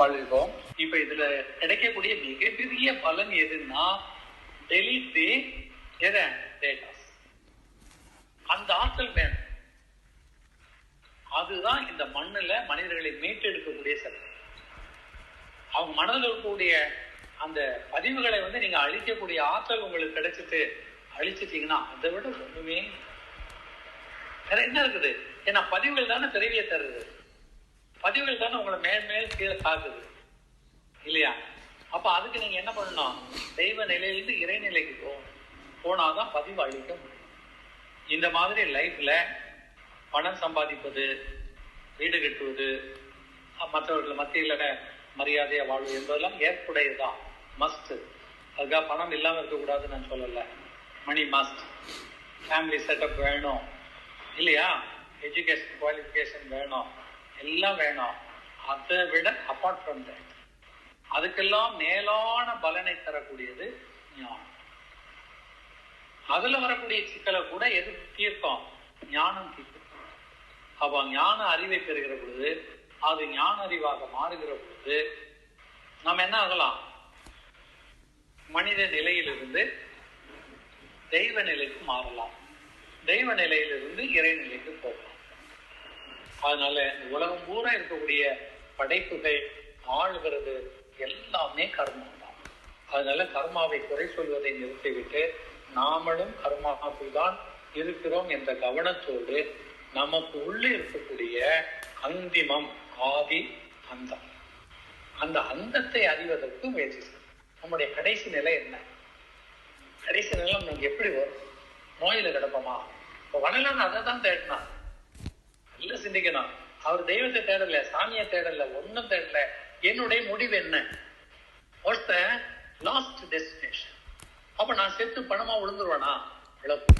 வாழ்வோம். இப்ப இதுல கிடைக்கக்கூடிய மிகப்பெரிய பலன் எதுன்னா டெலிட் தி எதை அந்த ஆற்றல் வேணும். அதுதான் இந்த மண்ணுல மனிதர்களை மீட்டெடுக்கக்கூடிய சக்தி அவங்க மனதில் இருக்கக்கூடிய அந்த பதிவுகளை வந்து நீங்க அழிக்கக்கூடிய ஆற்றல் உங்களுக்கு கிடைச்சிட்டு அழிச்சிட்டீங்கன்னா அதை விட ஒண்ணுமே வேற என்ன இருக்குது? ஏன்னா பதிவுகள் தானே பிறவியை தருது. பதிவுகள் தானே உங்களை மேல் மேல் கீழே தாக்குது இல்லையா? அப்ப அதுக்கு நீங்க என்ன பண்ணணும்? தெய்வ நிலையிலிருந்து இறைநிலைக்கு போகணும் போனாதான் பதிவு அழிக்க முடியும். இந்த மாதிரி லைஃப்ல பணம் சம்பாதிப்பது வீடு கட்டுவது மற்றவர்கள் மத்தியில மரியாதையா வாழ்வு என்பதெல்லாம் ஏற்புடையதுதான் மஸ்ட் அதுக்காக பணம் இல்லாம இருக்கக்கூடாதுன்னு நான் சொல்லல. மணி மஸ்ட் ஃபேமிலி செட்டப் வேணும். இல்லையா? எஜுகேஷன் குவாலிஃபிகேஷன் வேணும். எல்லாம் வேணும். அதை விட அப்பார்ட் ஃப்ரம் தட் அதுக்கெல்லாம் மேலான பலனை தரக்கூடியது ஞானம். அதுல வரக்கூடிய சிக்கலை கூட எது தீர்க்கும்? ஞானம் தீர்க்கும். அப்ப ஞான அறிவை பெறுகிற பொழுது அது ஞான அறிவாக மாறுகிற பொழுது நாம் என்ன ஆகலாம்? மனித நிலையிலிருந்து தெய்வ நிலைக்கு மாறலாம். தெய்வ நிலையிலிருந்து இறை நிலைக்கு போகலாம். அதனால இந்த உலகம் பூரா இருக்கக்கூடிய படைப்புகள் ஆளுகிறது எல்லாமே கர்மம் தான் அதனால கர்மாவை குறை சொல்வதை நிறுத்திவிட்டு நாமளும் கர்மாவில் தான் இருக்கிறோம் என்ற கவனத்தோடு நமக்கு உள்ளே இருக்கக்கூடிய அந்திமம் ஆதி அந்தம். அந்த அந்தத்தை அறிவதற்கு முயற்சி நம்முடைய கடைசி நிலை என்ன? கடைசி நிலை நமக்கு எப்படி வரும்? நோயில கிடப்போமா? இப்போ வடலான் அதை தான் தேடினான் சிந்திக்கணும் அவர் தெய்வத்தை தேடல சாமியை தேடல ஒண்ணும் தேடல. என்னுடைய முடிவு என்ன? வாட்ஸ் த லாஸ்ட் டெஸ்டினேஷன் அப்ப நான் செத்து பணமா விழுந்துருவேனா? இழப்பு.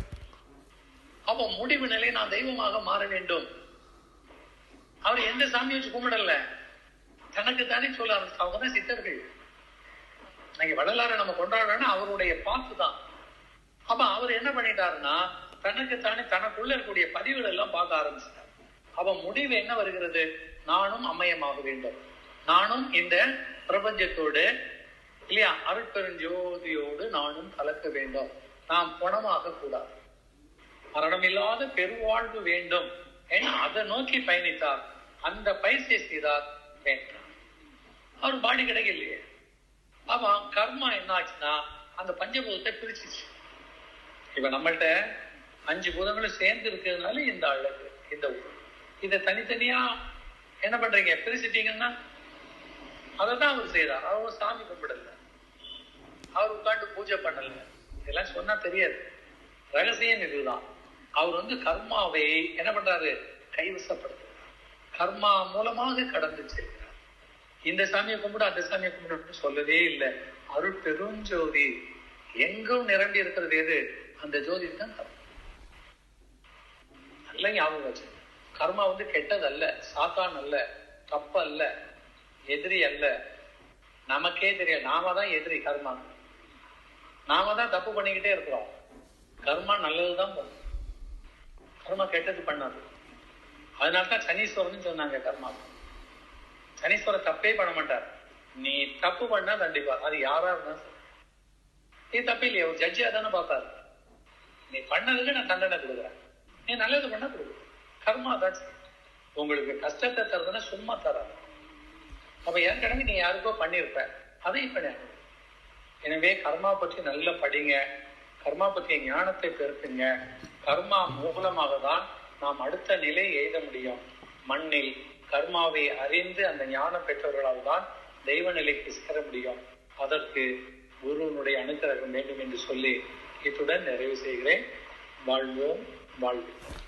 அப்ப முடிவு நிலை நான் தெய்வமாக மாற வேண்டும். அவர் எந்த சாமி வச்சு கும்பிடல? தனக்கு தானே சொல்ல ஆரம்பிச்சு அவங்க தான் சித்தர்கள். நீங்க வள்ளலாரை நம்ம கொண்டாடுறோம்னா அவருடைய பாத்து தான். அப்ப அவர் என்ன பண்ணிட்டாருன்னா தனக்கு தானே தனக்குள்ள இருக்கக்கூடிய பதிவுகள் எல்லாம் பார்க்க ஆரம்பிச்சிட்டார். அவன் முடிவு என்ன வருகிறது? நானும் அம்மையமாக வேண்டும். நானும் இந்த பிரபஞ்சத்தோடு இல்லையா? அருட்பெருஞ்சோதியோடு நானும் கலக்க வேண்டும். நாம் குணமாக கூடாது மரணமில்லாத பெருவாழ்வு வேண்டும். ஏன்னா அதை நோக்கி பயணித்தார். அந்த பயிற்சியை செய்தார் வேண்டாம் அவர் பாடி கிடைக்கலையே. அவன் கர்மா என்ன ஆச்சுன்னா அந்த பஞ்சபூதத்தை பிரிச்சிச்சு. இப்ப நம்மள்ட்ட அஞ்சு பூதங்களும் சேர்ந்து இருக்கிறதுனால இந்த அழகு இந்த ஊர் இதை தனித்தனியா என்ன பண்றீங்க? பிரிச்சுட்டீங்கன்னா அதை தான் அவர் செய்தார் அவர் சாமி கும்பிடல. அவர் உட்காந்து பூஜை பண்ணல. இதெல்லாம் சொன்னா தெரியாது. ரகசியம் இதுதான். அவர் வந்து கர்மாவை என்ன பண்றாரு? கைவசப்படுத்துறார். கர்மா மூலமாக கடந்து செல்கிறார். இந்த சாமியை கும்பிட அந்த சாமியை கும்பிடணும்னு சொல்லவே இல்லை. அருள் பெருஞ்சோதி எங்கும் நிரம்பி இருக்கிறது எது? அந்த ஜோதி தான் கர்மா. நல்ல ஞாபகம் வச்சு கர்மா வந்து கெட்டது அல்ல சாத்தான் அல்ல தப்பு அல்ல எதிரி அல்ல நமக்கே தெரியாது. நாம தான் எதிரி கர்மா. நாம தான் தப்பு பண்ணிக்கிட்டே இருக்கிறோம். கர்மா நல்லதுதான் பண்ணும் கர்மா கெட்டது பண்ணாது. அதனால்தான் சனீஸ்வரன் சொன்னாங்க கர்மா. சனீஸ்வரர் தப்பே பண்ண மாட்டார். நீ தப்பு பண்ணா கண்டிப்பா அது யாரா இருந்தாலும் நீ தப்பு இல்லையா? ஒரு ஜட்ஜியா தானே பார்த்தாரு நீ பண்ணதுக்கு நான் தண்டனை கொடுக்குறேன். நீ நல்லது பண்ணா கொடுக்குறேன். கர்மா தான் உங்களுக்கு கஷ்டத்தை தருதுன்னா சும்மா தராது. அப்ப ஏற்கனவே நீ யாருக்கோ பண்ணியிருப்ப அதை இப்ப எனவே கர்மா பற்றி நல்ல படிங்க. கர்மா பற்றிய ஞானத்தை பெருக்குங்க. கர்மா மூலமாக தான் நாம் அடுத்த நிலை எய்த முடியும். மண்ணில் கர்மாவை அறிந்து அந்த ஞானம் பெற்றவர்களால் தான் தெய்வ நிலைக்கு சேர முடியும். அதற்கு குருவனுடைய அனுக்கிரகம் வேண்டும் என்று சொல்லி இத்துடன் நிறைவு செய்கிறேன். வாழ்வோம் வாழ்வோம்